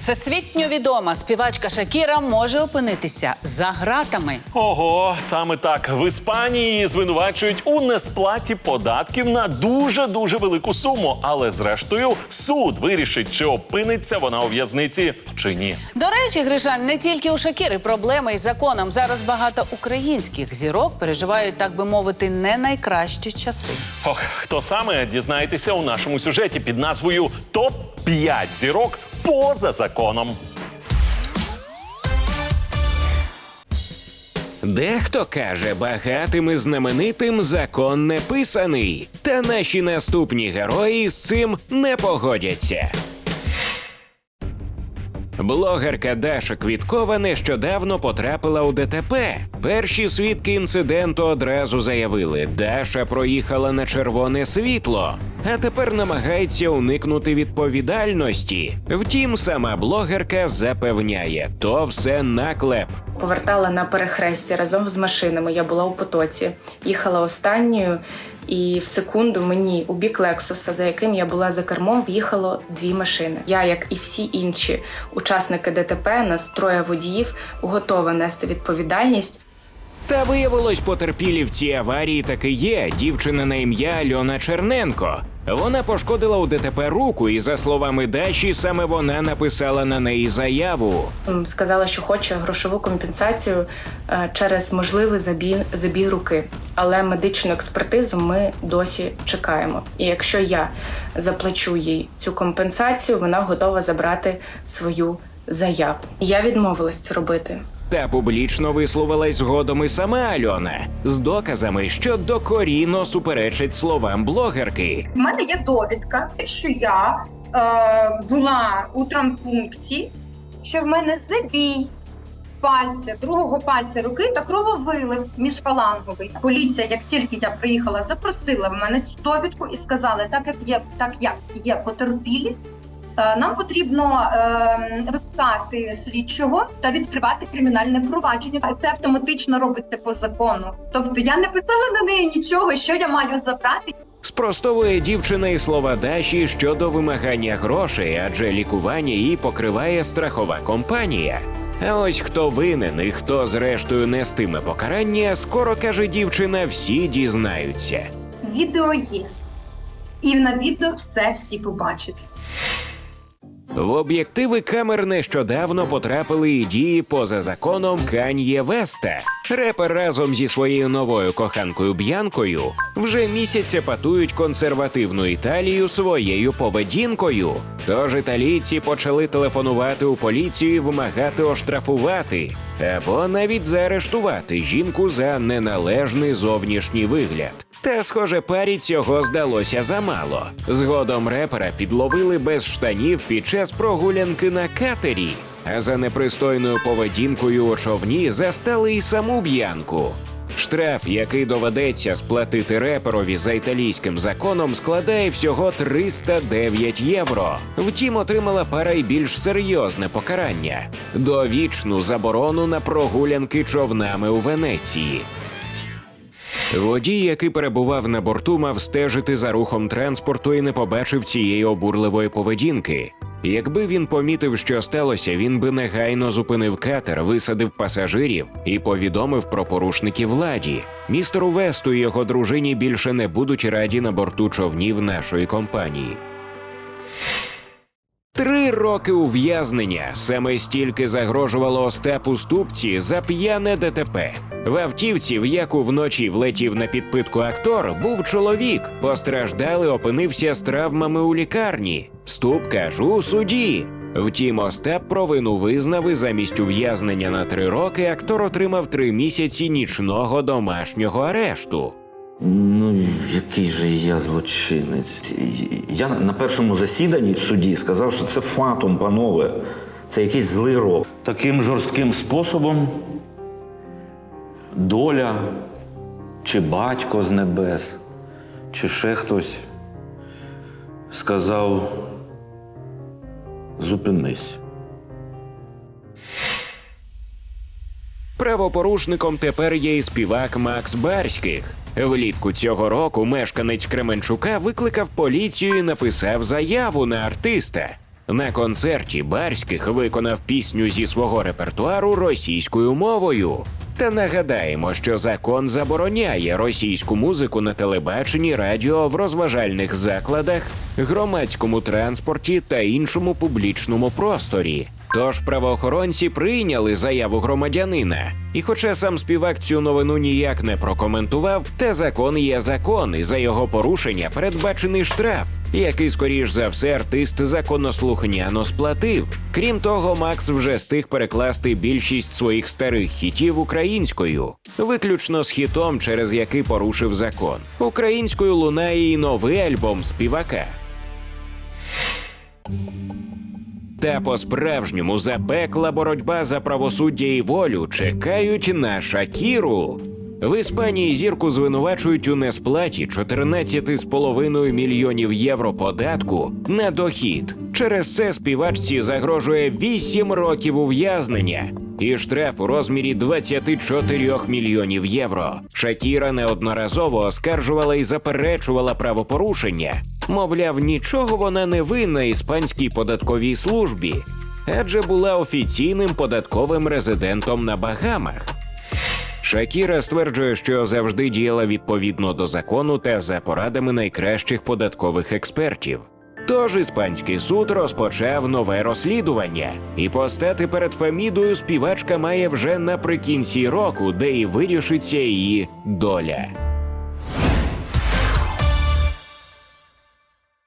Всесвітньо відома співачка Шакіра може опинитися за ґратами. Ого, саме так в Іспанії її звинувачують у несплаті податків на дуже дуже велику суму. Але зрештою суд вирішить, чи опиниться вона у в'язниці чи ні. До речі, Гришан, не тільки у Шакіри проблеми із законом. Зараз багато українських зірок переживають, так би мовити, не найкращі часи. Ох, хто саме дізнаєтеся у нашому сюжеті під назвою Топ 5 зірок поза законом. Дехто каже, багатим і знаменитим закон не писаний. Та наші наступні герої з цим не погодяться. Блогерка Даша Квіткова нещодавно потрапила у ДТП. Перші свідки інциденту одразу заявили, Даша проїхала на червоне світло, а тепер намагається уникнути відповідальності. Втім, сама блогерка запевняє, то все наклеп. повертала на перехресті разом з машинами. Я була у потоці, їхала останньою, і в секунду мені у бік Лексуса, за яким я була за кермом, в'їхало дві машини. Я, як і всі інші учасники ДТП, нас троє водіїв, готова нести відповідальність. Та виявилось, потерпілі в цій аварії таки є дівчина на ім'я Альона Черненко. Вона пошкодила у ДТП руку, і за словами Даші, саме вона написала на неї заяву. Сказала, що хоче грошову компенсацію е, через можливий забіг, забіг руки. Але медичну експертизу ми досі чекаємо. І якщо я заплачу їй цю компенсацію, вона готова забрати свою заяву. Я відмовилась це робити. Та публічно висловилась згодом і сама Альона з доказами, що докорінно суперечить словам блогерки. У мене є довідка, що я е, була у травмпункті, що в мене забій пальця, другого пальця руки та крововилив міжфаланговий. Поліція, як тільки я приїхала, запросила в мене цю довідку і сказали, так як є, так як є потерпілі. Е, Нам потрібно е, викликати слідчого та відкривати кримінальне провадження. А Це автоматично робиться по закону. Тобто я не писала на неї нічого, що я маю забрати. Спростовує дівчина і слова Даші щодо вимагання грошей, адже лікування її покриває страхова компанія. А ось хто винен і хто зрештою нестиме покарання, скоро каже дівчина, всі дізнаються. Відео є. І на відео все всі побачать. В об'єктиви камер нещодавно потрапили і дії поза законом Кан'є Веста. Репер разом зі своєю новою коханкою Б'янкою вже місяця патують консервативну Італію своєю поведінкою. Тож італійці почали телефонувати у поліцію вимагати оштрафувати або навіть заарештувати жінку за неналежний зовнішній вигляд. Та, схоже, парі цього здалося замало. Згодом репера підловили без штанів під час прогулянки на катері. А за непристойною поведінкою у човні застали і саму б'янку. Штраф, який доведеться сплатити реперові за італійським законом, складає всього 309 євро. Втім, отримала пара й більш серйозне покарання довічну заборону на прогулянки човнами у Венеції. Водій, який перебував на борту, мав стежити за рухом транспорту і не побачив цієї обурливої поведінки. Якби він помітив, що сталося, він би негайно зупинив катер, висадив пасажирів і повідомив про порушників владі. Містеру Весту і його дружині більше не будуть раді на борту човнів нашої компанії. Три роки ув'язнення саме стільки загрожувало Остапу Ступці за п'яне ДТП. В автівці, в яку вночі влетів на підпитку актор, був чоловік. Постраждалий опинився з травмами у лікарні. Ступка ж у суді. Втім, Остап провину визнав і замість ув'язнення на три роки актор отримав три місяці нічного домашнього арешту. Ну, який же я злочинець. Я на першому засіданні в суді сказав, що це фатум, панове. Це якийсь злий рок. Таким жорстким способом доля, чи батько з небес, чи ще хтось сказав зупинись. Правопорушником тепер є і співак Макс Барських. Влітку цього року мешканець Кременчука викликав поліцію і написав заяву на артиста. На концерті Барських виконав пісню зі свого репертуару російською мовою. Та нагадаємо, що закон забороняє російську музику на телебаченні, радіо, в розважальних закладах, громадському транспорті та іншому публічному просторі. Тож правоохоронці прийняли заяву громадянина. І хоча сам співак цю новину ніяк не прокоментував, та закон є закон, і за його порушення передбачений штраф, який, скоріш за все, артист законослухняно сплатив. Крім того, Макс вже встиг перекласти більшість своїх старих хітів українською, виключно з хітом, через який порушив закон. Українською лунає і новий альбом співака. Та по-справжньому запекла боротьба за правосуддя і волю чекають на Шакіру. В Іспанії зірку звинувачують у несплаті 14,5 мільйонів євро податку на дохід. Через це співачці загрожує 8 років ув'язнення і штраф у розмірі 24 мільйонів євро. Шакіра неодноразово оскаржувала і заперечувала правопорушення. Мовляв, нічого вона не винна іспанській податковій службі, адже була офіційним податковим резидентом на Багамах. Шакіра стверджує, що завжди діяла відповідно до закону та за порадами найкращих податкових експертів. Тож іспанський суд розпочав нове розслідування, і постати перед Фемідою співачка має вже наприкінці року, де і вирішиться її доля.